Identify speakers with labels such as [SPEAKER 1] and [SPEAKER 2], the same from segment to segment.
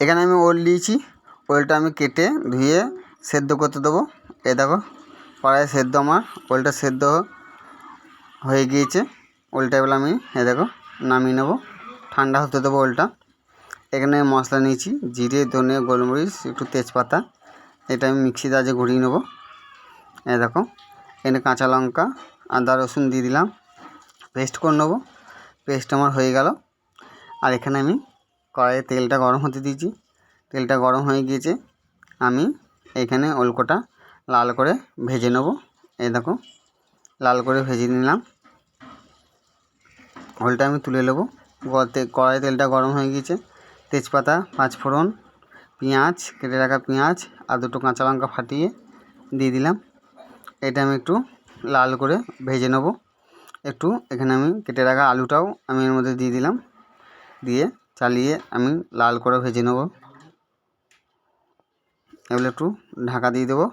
[SPEAKER 1] এখানে আমি ওল নিয়েছি ওলটা আমি কেটে ধুয়ে সেদ্ধ করতে দেবো। এ দেখো কড়াই সেদ্ধ আমার। ওলটা সেদ্ধ হয়ে গিয়েছে। ওলটা এবার আমি এ দেখো, নামিয়ে নেব। ঠান্ডা হতে দেবো ওলটা। এখানে মশলা নিয়েছি। জিরে, ধনে, গোলমরিচ, একটু তেজপাতা। এটা আমি মিক্সিতে আজকে ঘুরিয়ে নেব। এ দেখো, এখানে কাঁচা লঙ্কা, আদা, রসুন দিয়ে দিলাম। পেস্ট করে নেব। পেস্ট আমার হয়ে গেল। আর এখানে আমি কড়াইয়ে তেলটা গরম হতে দিয়েছি। তেলটা গরম হয়ে গিয়েছে। আমি এখানে ওলকোটা লাল করে ভেজে নেব। এই দেখো, লাল করে ভেজে নিলাম। ওলটা আমি তুলে নেব। কড়াই তেলটা গরম হয়ে গিয়েছে। তেজপাতা, পাঁচফোড়ন, পেঁয়াজ, কেটে রাখা পেঁয়াজ আর দুটো কাঁচা লঙ্কা ফাটিয়ে দিয়ে দিলাম। এটা আমি একটু লাল করে ভেজে নেব। একটু এখানে আমি কেটে রাখা আলুটাও আমি এর মধ্যে দিয়ে দিলাম। দিয়ে চালিয়ে আমি লাল করে ভেজে নেব। এগুলো একটু ঢাকা দিয়ে দেবো।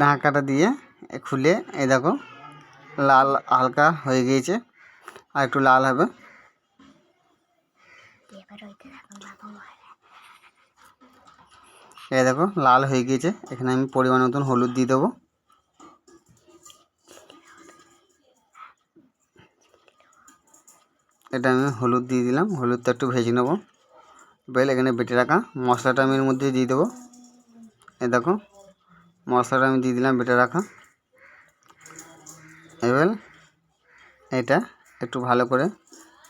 [SPEAKER 1] ঢাকাটা দিয়ে খুলে, এই দেখো, লাল হালকা হয়ে গিয়েছে, আর একটু লাল হবে। এই দেখো, লাল হয়ে গিয়েছে। এখানে আমি পরিমাণ মতন হলুদ দিয়ে দেবো। এটা আমি হলুদ দিয়ে দিলাম, হলুদটা একটু ভেজে নেব। বেল এখানে বেটে রাখা মশলাটা আমি এর মধ্যে দিয়ে দেবো। এ দেখো, মশলাটা আমি দিয়ে দিলাম বেটে রাখা। এবার এটা একটু ভালো করে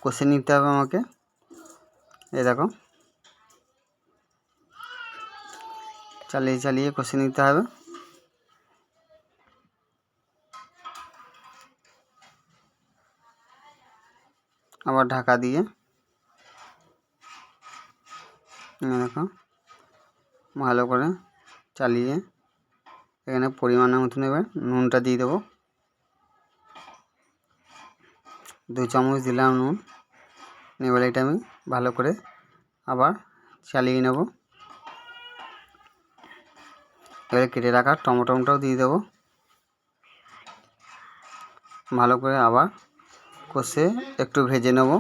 [SPEAKER 1] কষে নিতে হবে আমাকে। এ দেখো, চালিয়ে চালিয়ে কষে নিতে হবে। আবার ঢাকা দিয়ে। দেখো, ভালো করে চালিয়ে এখানে পরিমাণের মতন এবার নুনটা দিয়ে দেবো। দু চামচ দিলাম নুন, এবার এটা আমি ভালো করে আবার চালিয়ে নেব। এবারে কেটে রাখা টমেটোটাও দিয়ে দেবো। ভালো করে আবার কষে একটু ভেজে নেব।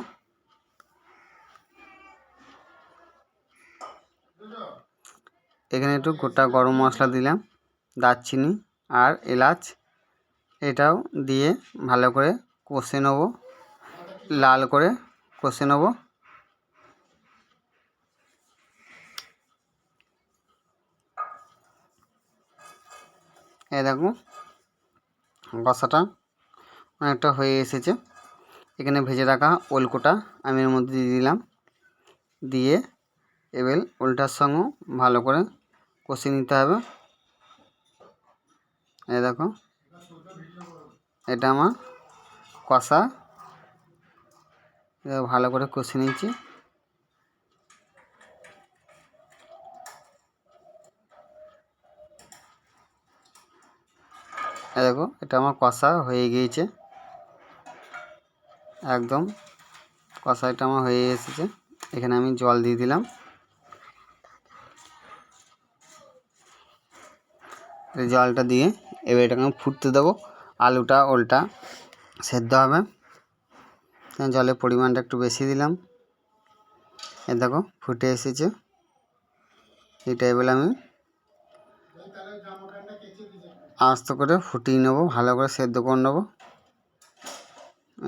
[SPEAKER 1] এখানে একটু গোটা গরম মশলা দিলাম, দারচিনি আর এলাচ। এটাও দিয়ে ভালো করে কষে নেব, লাল করে কষে নেব। এই দেখো, কষাটা অনেকটা হয়ে এসেছে। এখানে ভেজে রাখা ওলকোটা আমি এর মধ্যে দিয়ে দিলাম। দিয়ে এবার ওলটার সঙ্গেও ভালো করে কষে নিতে হবে। এ দেখো, এটা আমার কষা। ভালো করে কষে নিয়েছি। দেখো, এটা আমার কষা হয়ে গিয়েছে। একদম কষাইটা আমার হয়ে এসেছে। এখানে আমি জল দিয়ে দিলাম। জলটা দিয়ে এবার এটাকে আমি ফুটতে দেবো। আলুটা, ওলটা সেদ্ধ হবে। জলের পরিমাণটা একটু বেশি দিলাম। এ দেখো, ফুটে এসেছে। এটা এবার আমি আস্তে করে ফুটিয়ে নেব, ভালো করে সেদ্ধ করে নেব।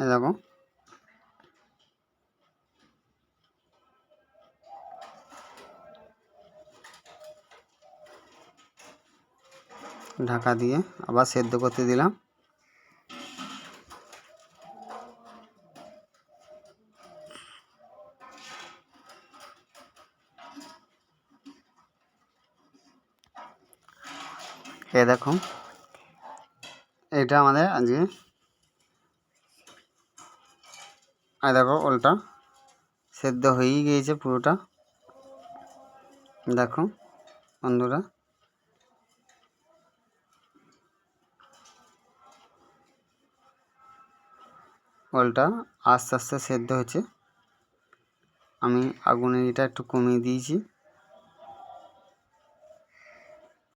[SPEAKER 1] এ দেখো। ঢাকা দিয়ে আবার সেদ্ধ করতে দিলাম। এ দেখো, এটা আমাদের আজকে আর দেখো ওলটা সেদ্ধ হয়েই গিয়েছে পুরোটা। দেখো বন্ধুরা ওলটা আস্তে আস্তে সেদ্ধ হচ্ছে আমি আগুনের এটা একটু কমিয়ে দিয়েছি।